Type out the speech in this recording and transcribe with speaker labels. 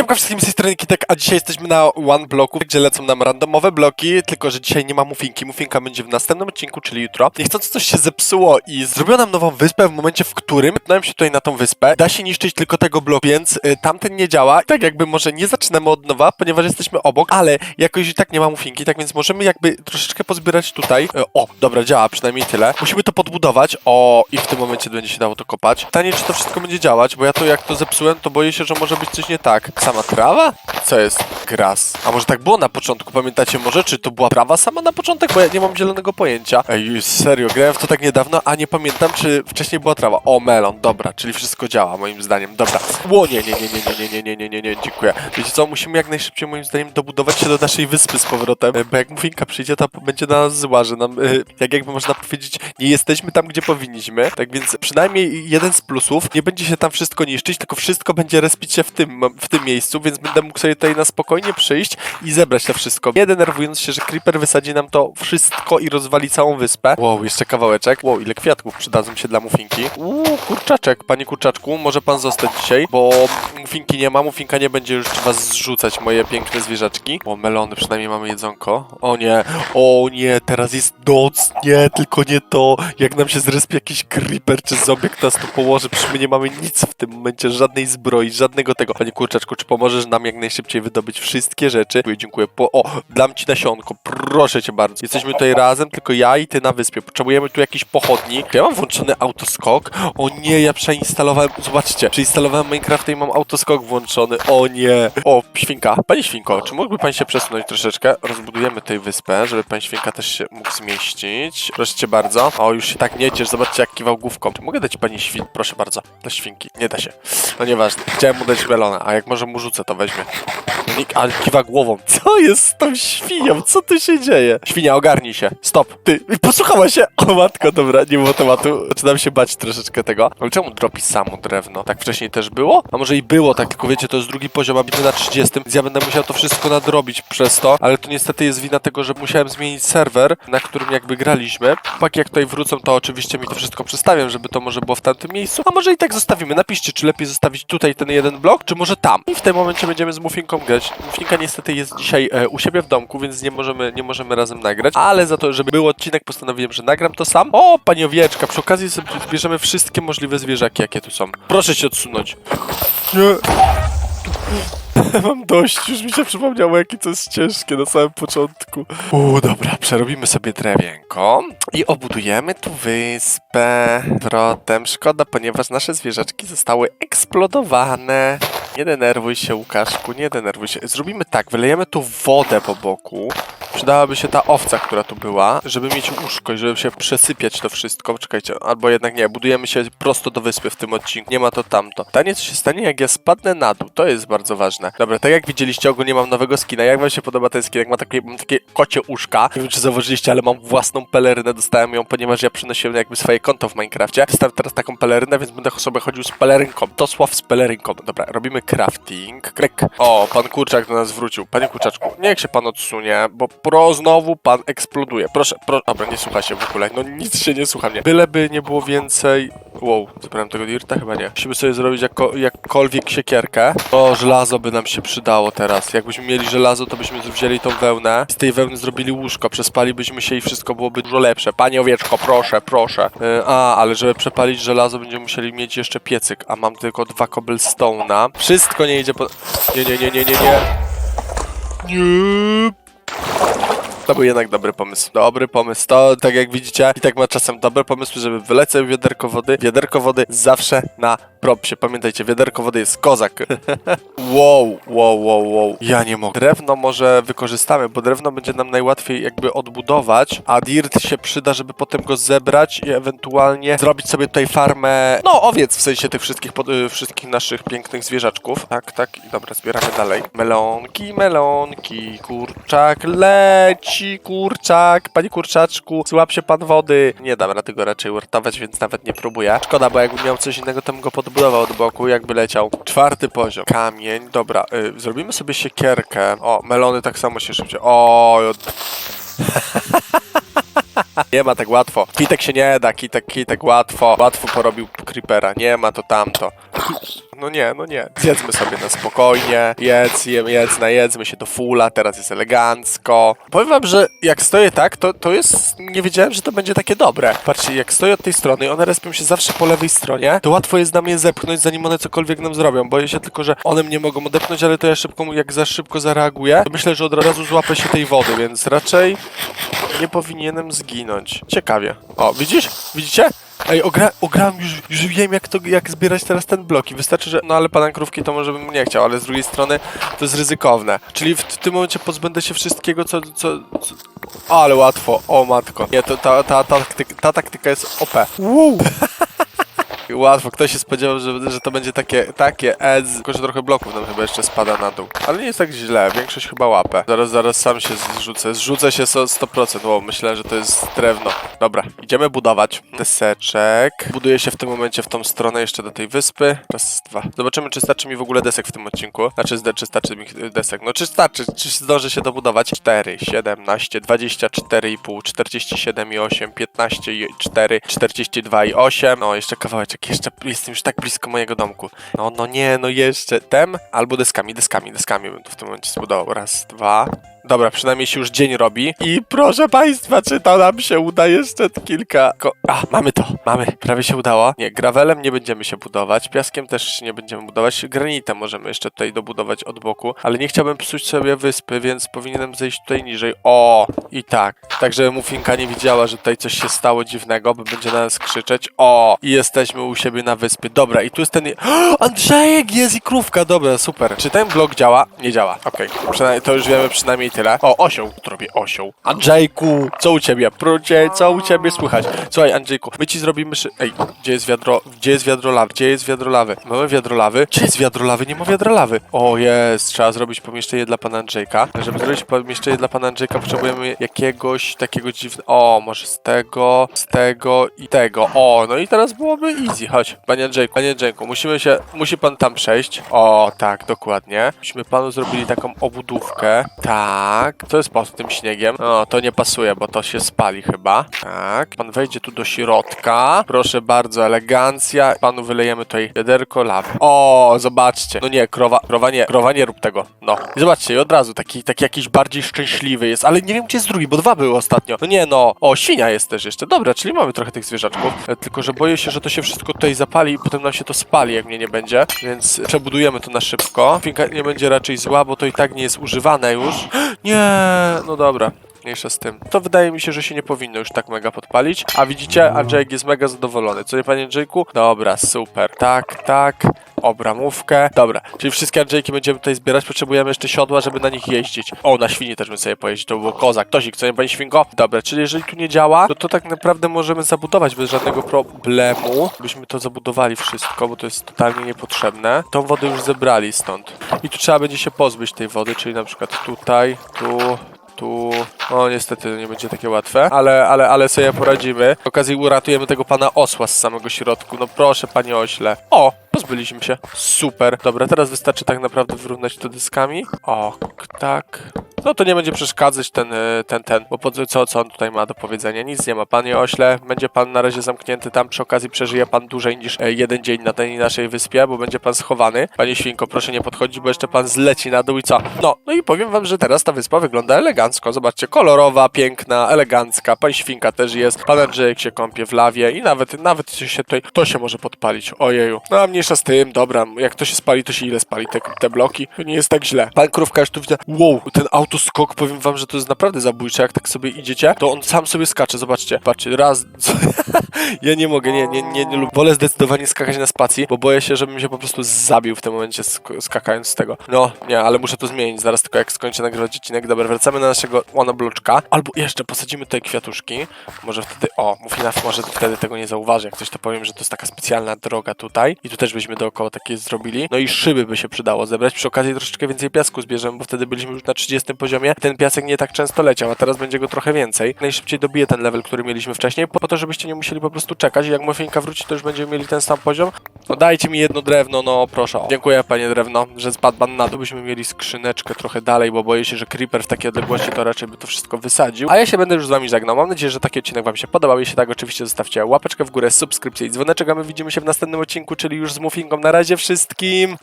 Speaker 1: Siemka wszystkim z tej strony Kitek, a dzisiaj jesteśmy na One Bloku, gdzie lecą nam randomowe bloki, tylko że dzisiaj nie ma mufinki. Mufinka będzie w następnym odcinku, czyli jutro. Niechcący coś się zepsuło i zrobiło nam nową wyspę w momencie, w którym pytałem się tutaj na tą wyspę. Da się niszczyć tylko tego bloku, więc y, tamten nie działa. Tak jakby może nie zaczynamy od nowa, ponieważ jesteśmy obok, ale jakoś i tak nie ma mufinki, tak więc możemy jakby troszeczkę pozbierać tutaj. Y, o, dobra, działa, przynajmniej tyle. Musimy to podbudować. O, i w tym momencie będzie się dało to kopać. Pytanie, czy to wszystko będzie działać, bo ja to jak to zepsułem, to boję się, że może być coś nie tak. Sama trawa? Co jest? Gras. A może tak było na początku? Pamiętacie może, czy to była trawa sama na początek? Bo ja nie mam zielonego pojęcia. Ej, serio, grałem w to tak niedawno, a nie pamiętam, czy wcześniej była trawa. O, melon, dobra, czyli wszystko działa, moim zdaniem. Dobra. Ło, nie, nie, nie, nie, nie, nie, nie, nie, nie, nie, dziękuję. Wiecie co, musimy jak najszybciej, moim zdaniem, dobudować się do naszej wyspy z powrotem, e, bo jak Mufinka przyjdzie, to będzie na nas zła, że nam, e, jak jakby można powiedzieć, nie jesteśmy tam, gdzie powinniśmy. Tak więc przynajmniej jeden z plusów, nie będzie się tam wszystko niszczyć, tylko wszystko będzie respić się w tym, w tym miejscu, więc będę mógł sobie tutaj na spokojnie przyjść i zebrać to wszystko. Nie denerwując się, że Creeper wysadzi nam to wszystko i rozwali całą wyspę. Wow, jeszcze kawałeczek. Wow, ile kwiatków przydadzą się dla Mufinki. Uuu, kurczaczek, panie kurczaczku, może pan zostać dzisiaj, bo Mufinki nie ma, Mufinka nie będzie już was zrzucać, moje piękne zwierzaczki. O, melony, przynajmniej mamy jedzonko. O nie, o nie, teraz jest noc, nie, tylko nie to. Jak nam się zrespi jakiś creeper czy zombie, kto nas tu położy, przecież my nie mamy nic w tym momencie, żadnej zbroi, żadnego tego. Panie kurczaczku, czy pomożesz nam jak najszybciej wydobyć wszystkie rzeczy? Dziękuję, dziękuję. Po, o, dam ci nasionko, proszę cię bardzo. Jesteśmy tutaj razem, tylko ja i ty na wyspie. Potrzebujemy tu jakiś pochodni. Ja mam włączony autoskok. O nie, ja przeinstalowałem, zobaczcie, przeinstalowałem Minecrafta i mam autoskok włączony. O nie. O, świnka. Panie świnko, czy mógłby pan się przesunąć troszeczkę? Rozbudujemy tej wyspę, żeby pan świnka też się mógł zmieścić. Proszę cię bardzo. O, już się tak nie ciesz, zobaczcie jak kiwał główką. Czy mogę dać pani świn? Proszę bardzo. Dla świnki. Nie da się. No nieważne. Chciałem mu dać melona, a jak może mu rzucę, to weźmie. No ale kiwa głową. Co jest z tą świnią? Co tu się dzieje? Świnia, ogarnij się. Stop. Ty, posłuchała się. O matko, dobra, nie było tematu. Zaczynam się bać troszeczkę tego. Ale czemu dropi samo drewno? Tak wcześniej też było? A może i było, tak tylko wiecie, to jest drugi poziom, a na 30, więc ja będę musiał to wszystko nadrobić przez to, ale to niestety jest wina tego, że musiałem zmienić serwer, na którym jakby graliśmy. Chłopaki jak tutaj wrócą, to oczywiście mi to wszystko przedstawią, żeby to może było w tamtym miejscu, a może i tak zostawimy. Napiszcie, czy lepiej zostawić tutaj ten jeden blok, czy może tam. I w tym momencie będziemy z Mufinką grać. Mufinka niestety jest dzisiaj e, u siebie w domku, więc nie możemy, nie możemy razem nagrać, ale za to, żeby był odcinek, postanowiłem, że nagram to sam. O, pani owieczka, przy okazji sobie zbierzemy wszystkie możliwe zwierzaki, jakie tu są. Proszę się odsunąć. Nie. Mam dość, już mi się przypomniało, jakie to jest ciężkie na samym początku. U, dobra, przerobimy sobie drewienko i obudujemy tu wyspę wrotem. Szkoda, ponieważ nasze zwierzaczki zostały eksplodowane. Nie denerwuj się, Łukaszku, nie denerwuj się. Zrobimy tak, wylejemy tu wodę po boku. Przydałaby się ta owca, która tu była, żeby mieć łóżko i żeby się przesypiać to wszystko. Czekajcie, albo jednak nie, budujemy się prosto do wyspy w tym odcinku. Nie ma to tamto. Pytanie, co się stanie, jak ja spadnę na dół. To jest bardzo ważne. Dobra, tak jak widzieliście, ogólnie mam nowego skina. Jak wam się podoba ten skin? Jak ma takie, mam takie kocie uszka. Nie wiem, czy zauważyliście, ale mam własną pelerynę. Dostałem ją, ponieważ ja przynosiłem jakby swoje konto w Minecrafcie. Dostałem teraz taką pelerynę, więc będę sobie chodził z pelerynką. To sław z pelerynką. Dobra, robimy crafting. Krek. O, pan kurczak do nas wrócił. Panie kurczaczku, niech się pan odsunie, bo pro znowu pan eksploduje. Proszę, pro... Dobra, nie słucha się w ogóle. No nic się nie słucha mnie. Byleby nie było więcej... Wow, zebrałem tego dirta? Chyba nie. Musimy sobie zrobić jako, jakkolwiek siekierkę. O, żelazo by nam się przydało teraz. Jakbyśmy mieli żelazo, to byśmy wzięli tą wełnę. Z tej wełny zrobili łóżko. Przespalibyśmy się i wszystko byłoby dużo lepsze. Panie owieczko, proszę, proszę. Yy, a, ale żeby przepalić żelazo, będziemy musieli mieć jeszcze piecyk. A mam tylko dwa cobblestone'a. Wszystko nie idzie po... Nie, nie, nie, nie, nie, nie. Nie. To był jednak dobry pomysł. Dobry pomysł. To, tak jak widzicie, i tak ma czasem dobre pomysły, żeby wylecę wiaderko wody. Wiaderko wody zawsze na propsie. Pamiętajcie, wiaderko wody jest kozak. wow, wow, wow, wow. Ja nie mogę. Drewno może wykorzystamy, bo drewno będzie nam najłatwiej jakby odbudować, a dirt się przyda, żeby potem go zebrać i ewentualnie zrobić sobie tutaj farmę, no owiec, w sensie tych wszystkich, pod, y, wszystkich naszych pięknych zwierzaczków. Tak, tak. I dobra, zbieramy dalej. Melonki, melonki, kurczak leci, kurczak, panie kurczaczku, złap się pan wody. Nie dam rady go raczej uratować, więc nawet nie próbuję. Szkoda, bo jakbym miał coś innego, to bym go podbudował od boku, jakby leciał. Czwarty poziom. Kamień, dobra, y, zrobimy sobie siekierkę. O, melony tak samo się szybciej. O, nie ma tak łatwo. Kitek się nie da, kitek, kitek łatwo. Łatwo porobił creepera. Nie ma to tamto. no nie, no nie. Zjedzmy sobie na spokojnie, jedz, jem, jedz, najedzmy się do fulla, teraz jest elegancko. Powiem wam, że jak stoję tak, to, to jest, nie wiedziałem, że to będzie takie dobre. Patrzcie, jak stoję od tej strony i one respią się zawsze po lewej stronie, to łatwo jest na mnie zepchnąć, zanim one cokolwiek nam zrobią. Boję się tylko, że one mnie mogą odepchnąć, ale to ja szybko, jak za szybko zareaguję, to myślę, że od razu złapę się tej wody, więc raczej nie powinienem zginąć. Ciekawie. O, widzisz? Widzicie? Ej, ogra ograłem już, już wiem jak to, jak zbierać teraz ten blok i wystarczy, że, no ale pana krówki to może bym nie chciał, ale z drugiej strony to jest ryzykowne. Czyli w, tym momencie pozbędę się wszystkiego, co, co, co... Ale łatwo, o matko. Nie, to ta, ta, ta, taktyka, ta taktyka jest OP. Wow. Łatwo, ktoś się spodziewał, że, że to będzie takie, takie edz, tylko że trochę bloków nam chyba jeszcze spada na dół. Ale nie jest tak źle, większość chyba łapę. Zaraz, zaraz sam się zrzucę. Zrzucę się so 100%, wow, myślę, że to jest drewno. Dobra, idziemy budować. Deseczek. Buduję się w tym momencie w tą stronę jeszcze do tej wyspy. Raz, dwa. Zobaczymy, czy starczy mi w ogóle desek w tym odcinku. Znaczy, czy starczy mi desek. No, czy starczy, czy zdążę się dobudować? 4, 17, 24,5, 47,8, 15,4, 42,8. No, jeszcze kawałeczek, jeszcze jestem już tak blisko mojego domku. No, no nie, no jeszcze. Tem albo deskami, deskami, deskami bym tu w tym momencie zbudował. Raz, dwa. Dobra, przynajmniej się już dzień robi. I proszę państwa, czy to nam się uda jeszcze kilka... Ko A, mamy to, mamy. Prawie się udało. Nie, gravelem nie będziemy się budować, piaskiem też nie będziemy budować, granitem możemy jeszcze tutaj dobudować od boku, ale nie chciałbym psuć sobie wyspy, więc powinienem zejść tutaj niżej. O, i tak. Tak, żeby Mufinka nie widziała, że tutaj coś się stało dziwnego, bo będzie na nas krzyczeć. O, i jesteśmy u siebie na wyspie. Dobra, i tu jest ten... Andrzejek jest i krówka, dobra, super. Czy ten blok działa? Nie działa. Okej, przynajmniej to już wiemy przynajmniej tyle. O, osioł, robię osioł. Andrzejku, co u ciebie? Prucie, co u ciebie słychać? Słuchaj, Andrzejku, my ci zrobimy szy... Ej, gdzie jest wiadro... Gdzie jest wiadro lawy? Gdzie jest wiadro lawy? Mamy wiadro lawy? Gdzie jest wiadro lawy? Nie ma wiadra lawy. O, jest. Trzeba zrobić pomieszczenie dla pana Andrzejka. Żeby zrobić pomieszczenie dla pana Andrzejka, potrzebujemy jakiegoś takiego dziwnego... O, może z tego, z tego i tego. O, no i teraz byłoby easy. Chodź, panie Andrzejku, panie Andrzejku, musimy się... Musi pan tam przejść. O, tak, dokładnie. Myśmy panu zrobili taką obudówkę. Tak. Co jest pod tym śniegiem? O, to nie pasuje, bo to się spali chyba. Tak. Pan wejdzie tu do środka. Proszę bardzo, elegancja. Panu wylejemy tutaj wiaderko lawy. O, zobaczcie. No nie, krowa, krowa nie, krowa nie rób tego. No. I zobaczcie, i od razu taki, taki jakiś bardziej szczęśliwy jest, ale nie wiem gdzie jest drugi, bo dwa były ostatnio. No nie, no. O, świnia jest też jeszcze. Dobra, czyli mamy trochę tych zwierzaczków. E, Tylko, że boję się, że to się wszystko tutaj zapali i potem nam się to spali, jak mnie nie będzie. Więc przebudujemy to na szybko. Finka nie będzie raczej zła, bo to i tak nie jest używane już. Nie, no dobra. Mniejsza z tym. To wydaje mi się, że się nie powinno już tak mega podpalić. A widzicie, Andrzejek jest mega zadowolony. Co nie, panie Andrzejku? Dobra, super. Tak, tak. Obramówkę. Dobra, czyli wszystkie Andrzejki będziemy tutaj zbierać. Potrzebujemy jeszcze siodła, żeby na nich jeździć. O, na świni też bym sobie pojeździć. To było kozak. Tosik, co nie, panie świnko? Dobra, czyli jeżeli tu nie działa, to to tak naprawdę możemy zabudować bez żadnego problemu. Byśmy to zabudowali wszystko, bo to jest totalnie niepotrzebne. Tą wodę już zebrali stąd. I tu trzeba będzie się pozbyć tej wody, czyli na przykład tutaj, tu, tu. O, niestety nie będzie takie łatwe, ale, ale, ale sobie poradzimy. Przy okazji uratujemy tego pana osła z samego środku. No proszę, panie ośle. O, pozbyliśmy się. Super. Dobra, teraz wystarczy tak naprawdę wyrównać to dyskami. O, tak. No to nie będzie przeszkadzać ten, y, ten, ten, bo po, co, co on tutaj ma do powiedzenia? Nic nie ma. Panie ośle, będzie pan na razie zamknięty tam, przy okazji przeżyje pan dłużej niż e, jeden dzień na tej naszej wyspie, bo będzie pan schowany. Panie świnko, proszę nie podchodzić, bo jeszcze pan zleci na dół i co? No, no i powiem wam, że teraz ta wyspa wygląda elegancko. Zobaczcie, kolorowa, piękna, elegancka. Pan świnka też jest. Pan Andrzejek się kąpie w lawie i nawet, nawet się tutaj, to się może podpalić. Ojeju. No a mniejsza z tym, dobra, jak to się spali, to się ile spali te, te bloki? To nie jest tak źle. Pan krówka już tu widzę. Wow, ten autoskok, powiem wam, że to jest naprawdę zabójcze. Jak tak sobie idziecie, to on sam sobie skacze. Zobaczcie. Patrzcie, raz. ja nie mogę, nie, nie, nie, nie lubię. Wolę zdecydowanie skakać na spacji, bo boję się, żebym się po prostu zabił w tym momencie sk- skakając z tego. No, nie, ale muszę to zmienić. Zaraz tylko jak skończę nagrywać odcinek. Dobra, wracamy na naszego one bloczka. Albo jeszcze posadzimy tutaj kwiatuszki. Może wtedy, o, Mufina może wtedy tego nie zauważy. Jak coś to powiem, że to jest taka specjalna droga tutaj. I tu też byśmy dookoła takie zrobili. No i szyby by się przydało zebrać. Przy okazji troszeczkę więcej piasku zbierzemy, bo wtedy byliśmy już na 30 poziomie ten piasek nie tak często leciał, a teraz będzie go trochę więcej. Najszybciej dobiję ten level, który mieliśmy wcześniej, po to, żebyście nie musieli po prostu czekać jak morfinka wróci, to już będziemy mieli ten sam poziom. No dajcie mi jedno drewno, no proszę. Dziękuję panie drewno, że spadł pan na dół. Byśmy mieli skrzyneczkę trochę dalej, bo boję się, że creeper w takiej odległości to raczej by to wszystko wysadził. A ja się będę już z wami żegnał. Mam nadzieję, że taki odcinek wam się podobał. Jeśli tak, oczywiście zostawcie łapeczkę w górę, subskrypcję i dzwoneczek, a my widzimy się w następnym odcinku, czyli już z Muffinką. Na razie wszystkim!